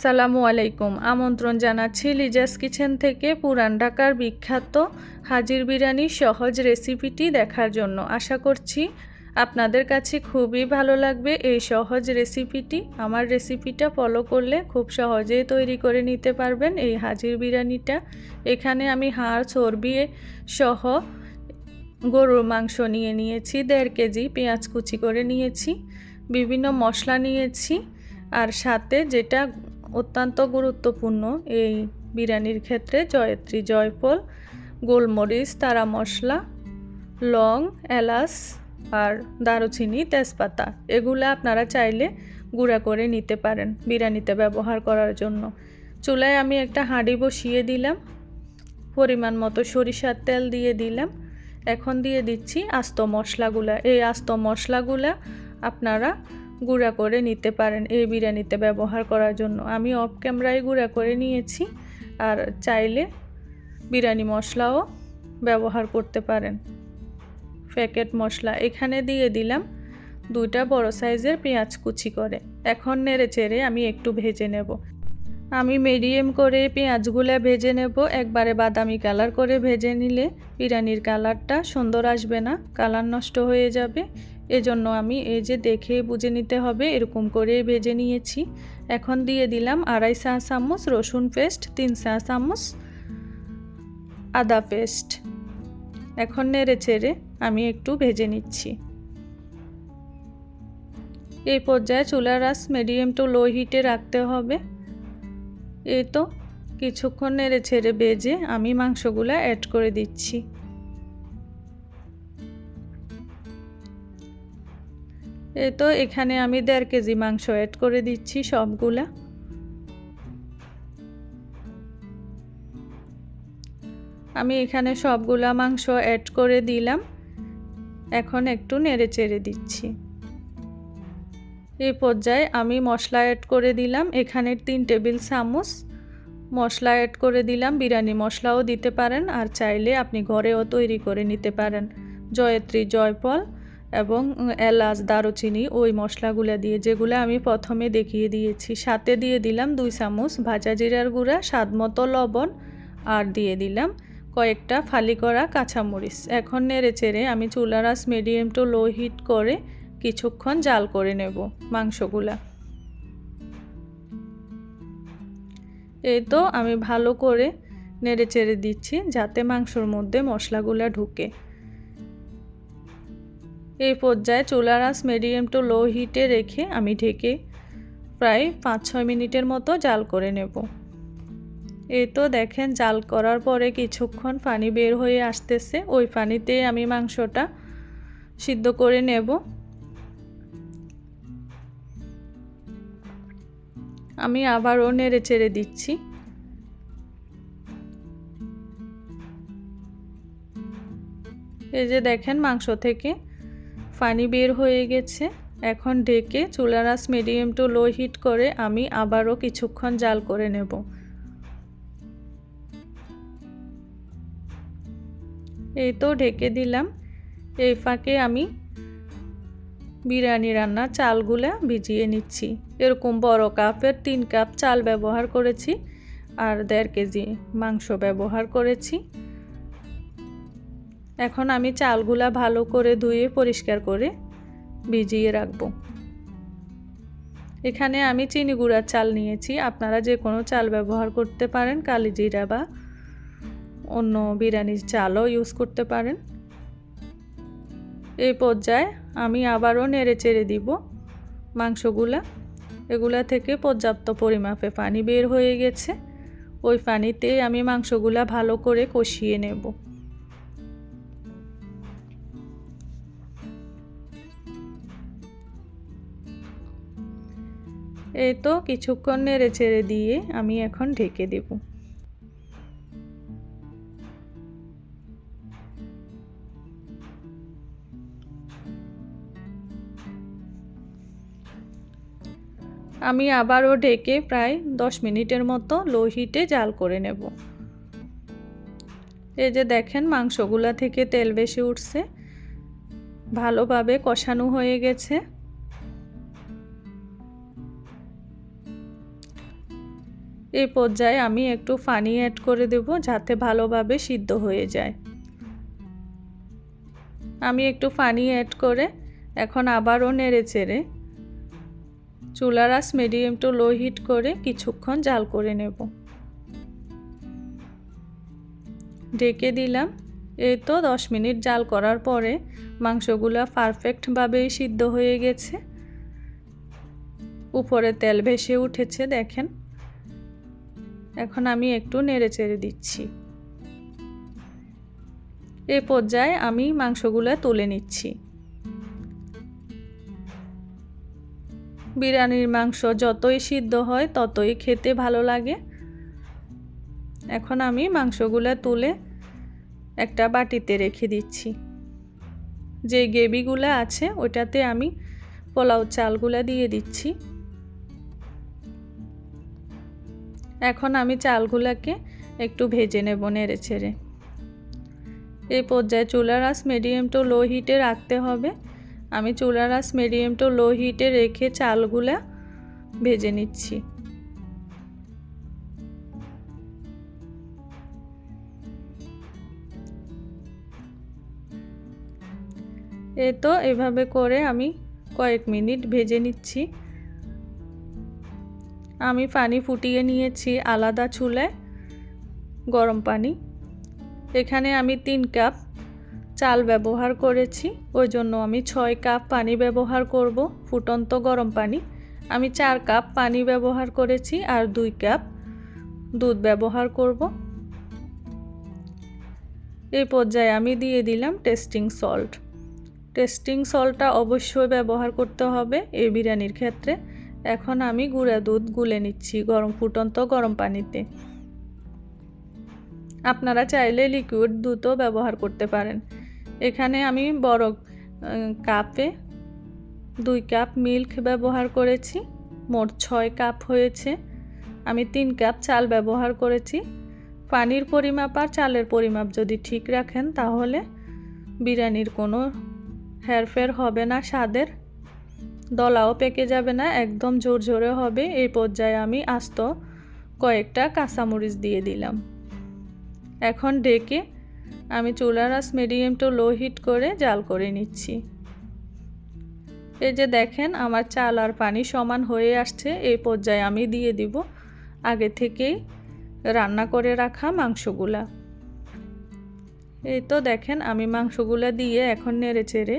আসসালামু আলাইকুম। আমন্ত্রণ জানাচ্ছি লিজাস কিচেন থেকে পুরান ঢাকার বিখ্যাত হাজির বিরিয়ানির সহজ রেসিপিটি দেখার জন্য। আশা করছি আপনাদের কাছে খুবই ভালো লাগবে এই সহজ রেসিপিটি। আমার রেসিপিটা ফলো করলে খুব সহজেই তৈরি করে নিতে পারবেন এই হাজির বিরিয়ানিটা। এখানে আমি হাড় চর্বি সহ গরুর মাংস নিয়ে নিয়েছি, দেড় কেজি পেঁয়াজ কুচি করে নিয়েছি, বিভিন্ন মশলা নিয়েছি, আর সাথে যেটা অত্যন্ত গুরুত্বপূর্ণ এই বিরিয়ানির ক্ষেত্রে। জয়ত্রী, জয়ফল, গোলমরিচ, তারা মশলা, লং, এলাচ আর দারুচিনি, তেজপাতা, এগুলো আপনারা চাইলে গুঁড়া করে নিতে পারেন বিরিয়ানিতে ব্যবহার করার জন্য। চুলায় আমি একটা হাঁড়ি বসিয়ে দিলাম, পরিমাণ মতো সরিষার তেল দিয়ে দিলাম। এখন দিয়ে দিচ্ছি আস্ত মশলাগুলা। এই আস্ত মশলাগুলা আপনারা গুঁড়া করে নিতে পারেন এই বিরিয়ানিতে ব্যবহার করার জন্য। আমি অফ ক্যামেরায় গুঁড়া করে নিয়েছি আর চাইলে বিরিয়ানি মশলাও ব্যবহার করতে পারেন। প্যাকেট মশলা এখানে দিয়ে দিলাম দুইটা বড় সাইজের পেঁয়াজ কুচি করে। এখন নেড়ে চেড়ে আমি একটু ভেজে নেব। আমি মিডিয়াম করে পেঁয়াজগুলো ভেজে নেব। একবারে বাদামি কালার করে ভেজে নিলে বিরিয়ানির কালারটা সুন্দর আসবে না। কালার নষ্ট হয়ে যাবে। এজন্য আমি এই যে দেখে বুঝে নিতে হবে, এরকম করে ভেজে নিয়েছি। এখন দিয়ে দিলাম আড়াই চা চামচ রসুন পেস্ট, তিন চা চামচ আদা পেস্ট। এখন নেড়ে চেড়ে আমি একটু ভেজে নিচ্ছি। এই পর্যায়ে চুলার আস মিডিয়াম টু লো হিটে রাখতে হবে। এই তো, কিছুক্ষণ নেড়ে ছেড়ে বেজে আমি মাংসগুলো অ্যাড করে দিচ্ছি। এই তো এখানে আমি দেড় কেজি মাংস অ্যাড করে দিচ্ছি সবগুলা। আমি এখানে সবগুলা মাংস অ্যাড করে দিলাম। এখন একটু নেড়ে চেড়ে দিচ্ছি। এই পর্যায়ে আমি মশলা অ্যাড করে দিলাম। এখানে তিন টেবিল চামচ মশলা অ্যাড করে দিলাম। বিরিয়ানি মশলাও দিতে পারেন। আর চাইলে আপনি ঘরেও তৈরি করে নিতে পারেন। জয়ত্রী জয়ফল। এবং এলাচ, দারুচিনি ওই মশলাগুলো দিয়ে যেগুলো আমি প্রথমে দেখিয়ে দিয়েছি। সাথে দিয়ে দিলাম দুই চামচ ভাজা জিরার গুঁড়া স্বাদ মতো লবণ আর দিয়ে দিলাম কয়েকটা ফালি করা কাঁচামরিচ। এখন নেড়ে চেড়ে আমি চুলার আস মিডিয়াম টু লো হিট করে কিছুক্ষণ জাল করে নেব মাংসগুলা। এই তো আমি ভালো করে নেড়ে চেড়ে দিচ্ছি যাতে মাংসর মধ্যে মশলাগুলা ঢুকে। এই পর্যায়ে চুলার আঁচ মিডিয়াম টু লো হিটে রেখে আমি ঢেকে প্রায় পাঁচ ছয় মিনিটের মতো জাল করে নেব। এই তো দেখেন জাল করার পরে কিছুক্ষণ পানি বের হয়ে আসতেছে। ওই পানিতে আমি মাংসটা সিদ্ধ করে নেব। আমি আবারও নেড়ে চেড়ে দিচ্ছি। এই যে দেখেন মাংস থেকে পানি বের হয়ে গেছে। এখন ঢেকে চুলার আঁচ মিডিয়াম টু লো হিট করে আমি আবারও কিছুক্ষণ জাল করে নেব। এই তো ঢেকে দিলাম। এই ফাঁকে আমি বিরিয়ানি রান্না চালগুলা ভিজিয়ে নিচ্ছি। এরকম বড় কাপের তিন কাপ চাল ব্যবহার করেছি আর দেড় কেজি মাংস ব্যবহার করেছি। এখন আমি চালগুলা ভালো করে ধুয়ে পরিষ্কার করে ভিজিয়ে রাখব। এখানে আমি চিনি গুঁড়ার চাল নিয়েছি। আপনারা যে কোনো চাল ব্যবহার করতে পারেন কালি জিরা বা অন্য বিরিয়ানির চালও ইউজ করতে পারেন। এই পর্যায়ে আমি আবারও নেড়ে চেড়ে দিব মাংসগুলা। এগুলা থেকে পর্যাপ্ত পরিমাপে পানি বের হয়ে গেছে। ওই পানিতে আমি মাংসগুলা ভালো করে কষিয়ে নেব। এই তো কিছুক্ষণ নেড়ে চেড়ে দিয়ে আমি এখন ঢেকে দেব। আমি আবারও ঢেকে প্রায় দশ মিনিটের মতো লো হিটে জাল করে নেব। এই যে দেখেন মাংসগুলা থেকে তেল বেশি উঠছে, ভালোভাবে কষানো হয়ে গেছে। এই পর্যায়ে আমি একটু পানি অ্যাড করে দেব যাতে ভালোভাবে সিদ্ধ হয়ে যায়। আমি একটু পানি অ্যাড করে এখন আবারও নেড়ে চেড়ে চুলার আস মিডিয়াম টু লো হিট করে কিছুক্ষণ জাল করে নেব। ডেকে দিলাম। এই তো দশ মিনিট জাল করার পরে মাংসগুলো পারফেক্টভাবেই সিদ্ধ হয়ে গেছে। উপরে তেল ভেসে উঠেছে, দেখেন। এখন আমি একটু নেড়ে চেড়ে দিচ্ছি। এ পর্যায়ে আমি মাংসগুলো তুলে নিচ্ছি। বিরিয়ানির মাংস যতই সিদ্ধ হয়, ততই খেতে ভালো লাগে। এখন আমি মাংসগুলো তুলে একটা বাটিতে রেখে দিচ্ছি। যে গ্রেভিগুলো আছে, ওটাতে আমি পোলাও চালগুলো দিয়ে দিচ্ছি। এখন আমি চালগুলোকে একটু ভেজে নেব নেড়ে ছেড়ে। এই পর্যায়ে চুলার আস মিডিয়াম টু লো হিটে রাখতে হবে। আমি চুলার আস মিডিয়াম টু লো হিটে রেখে চালগুলা ভেজে নিচ্ছি। এ তো এভাবে করে আমি কয়েক মিনিট ভেজে নিচ্ছি। আমি পানি ফুটিয়ে নিয়েছি আলাদা চুলে, গরম পানি। এখানে আমি তিন কাপ চাল ব্যবহার করেছি, ওই জন্য আমি ছয় কাপ পানি ব্যবহার করব, ফুটন্ত গরম পানি। আমি চার কাপ পানি ব্যবহার করেছি আর দুই কাপ দুধ ব্যবহার করব। এই পর্যায়ে আমি দিয়ে দিলাম টেস্টিং সল্ট। টেস্টিং সল্টটা অবশ্যই ব্যবহার করতে হবে এই বিরিয়ানির ক্ষেত্রে। এখন আমি গুঁড়া দুধ গুলে নিচ্ছি গরম ফুটন্ত গরম পানিতে। আপনারা চাইলে লিকুইড দুধও ব্যবহার করতে পারেন। এখানে আমি বড় কাপে দুই কাপ মিল্ক ব্যবহার করেছি, মোট ছয় কাপ হয়েছে। আমি তিন কাপ চাল ব্যবহার করেছি। পানির পরিমাপ আর চালের পরিমাপ যদি ঠিক রাখেন তাহলে বিরিয়ানির কোনো হেরফের হবে না স্বাদের। দলাও পেকে যাবে না, একদম জোরে হবে। এই পর্যায়ে আমি আস্ত কয়েকটা কাঁচামরিচ দিয়ে দিলাম। এখন ডেকে আমি চুলার আস মিডিয়াম টু লো হিট করে জাল করে নিচ্ছি। এই যে দেখেন, আমার চাল আর পানি সমান হয়ে আসছে। এই পর্যায়ে আমি দিয়ে দিব আগে থেকেই রান্না করে রাখা মাংসগুলা। এই তো দেখেন, আমি মাংসগুলা দিয়ে এখন নেড়ে চেড়ে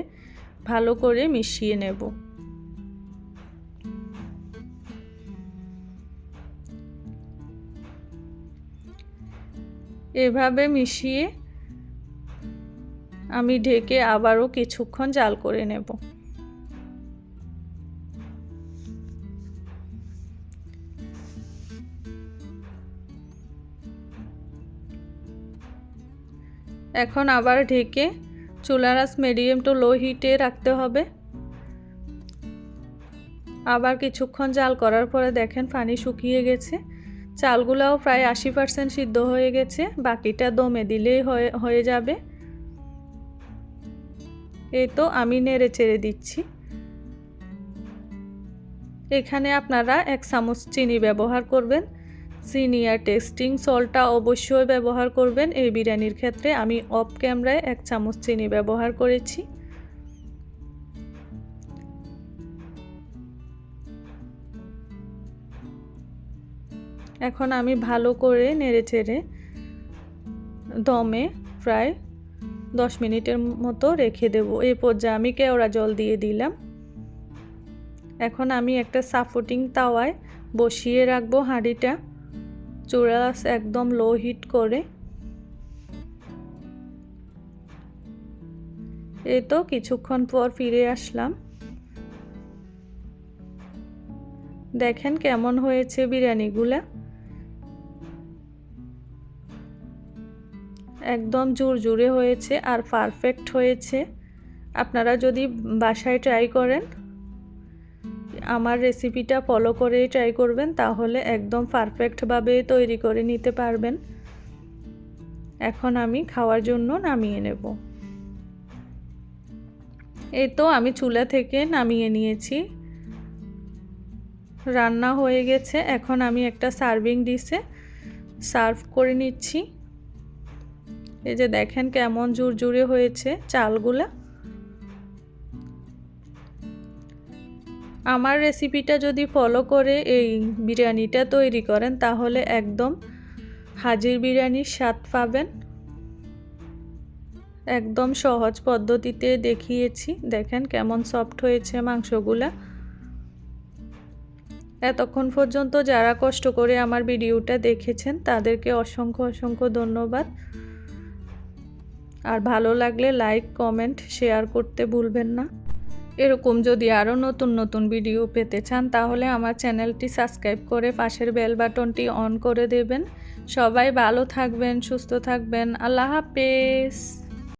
ভালো করে মিশিয়ে নেব। এভাবে মিশিয়ে আমি ঢেকে আবারও কিছুক্ষণ জাল করে নেব। এখন আবার ঢেকে চুলার আস মিডিয়াম টু লো হিটে রাখতে হবে। আবার কিছুক্ষণ জাল করার পরে দেখেন পানি শুকিয়ে গেছে। চালগুলাও প্রায় আশি পার্সেন্ট সিদ্ধ হয়ে গেছে, বাকিটা দমে দিলেই হয়ে হয়ে যাবে। এই তো আমি নেড়ে চেড়ে দিচ্ছি। এখানে আপনারা এক চামচ চিনি ব্যবহার করবেন। চিনি আর টেস্টিং সল্টটা অবশ্যই ব্যবহার করবেন। এই বিরিয়ানির ক্ষেত্রে আমি অফ ক্যামেরায় এক চামচ চিনি ব্যবহার করেছি। এখন আমি ভালো করে নেড়ে চেড়ে দমে প্রায় দশ মিনিটের মতো রেখে দেব। এই পর্যায়ে আমি কেওড়া জল দিয়ে দিলাম। এখন আমি একটা সাপোর্টিং তাওয়ায় বসিয়ে রাখব হাঁড়িটা। চূড়াস একদম লো হিট করে। এই তো কিছুক্ষণ পর ফিরে আসলাম। দেখেন কেমন হয়েছে বিরিয়ানিগুলা। একদম জোর জোরে হয়েছে আর পারফেক্ট হয়েছে। আপনারা যদি বাসায় ট্রাই করেন, আমার রেসিপিটা ফলো করে ট্রাই করবেন, তাহলে একদম পারফেক্টভাবে তৈরি করে নিতে পারবেন। এখন আমি খাওয়ার জন্য নামিয়ে নেব। এই তো আমি চুলা থেকে নামিয়ে নিয়েছি। রান্না হয়ে গেছে, এখন আমি একটা সার্ভিং ডিশে সার্ভ করে নিচ্ছি। এই যে দেখেন কেমন জুরজুরে হয়েছে চালগুলা। আমার রেসিপিটা যদি ফলো করে এই বিরিয়ানিটা তৈরি করেন, তাহলে একদম হাজির বিরিয়ানির স্বাদ পাবেন। একদম সহজ পদ্ধতিতে দেখিয়েছি। দেখেন কেমন সফট হয়েছে মাংসগুলা। এতক্ষণ পর্যন্ত যারা কষ্ট করে আমার ভিডিওটা দেখেছেন, তাদেরকে অসংখ্য অসংখ্য ধন্যবাদ। আর ভালো লাগলে লাইক কমেন্ট শেয়ার করতে ভুলবেন না। এরকম যদি আরও নতুন নতুন ভিডিও পেতে চান, তাহলে আমার চ্যানেলটি সাবস্ক্রাইব করে পাশের বেল বাটনটি অন করে দেবেন। সবাই ভালো থাকবেন, সুস্থ থাকবেন। আল্লাহ হাফেজ।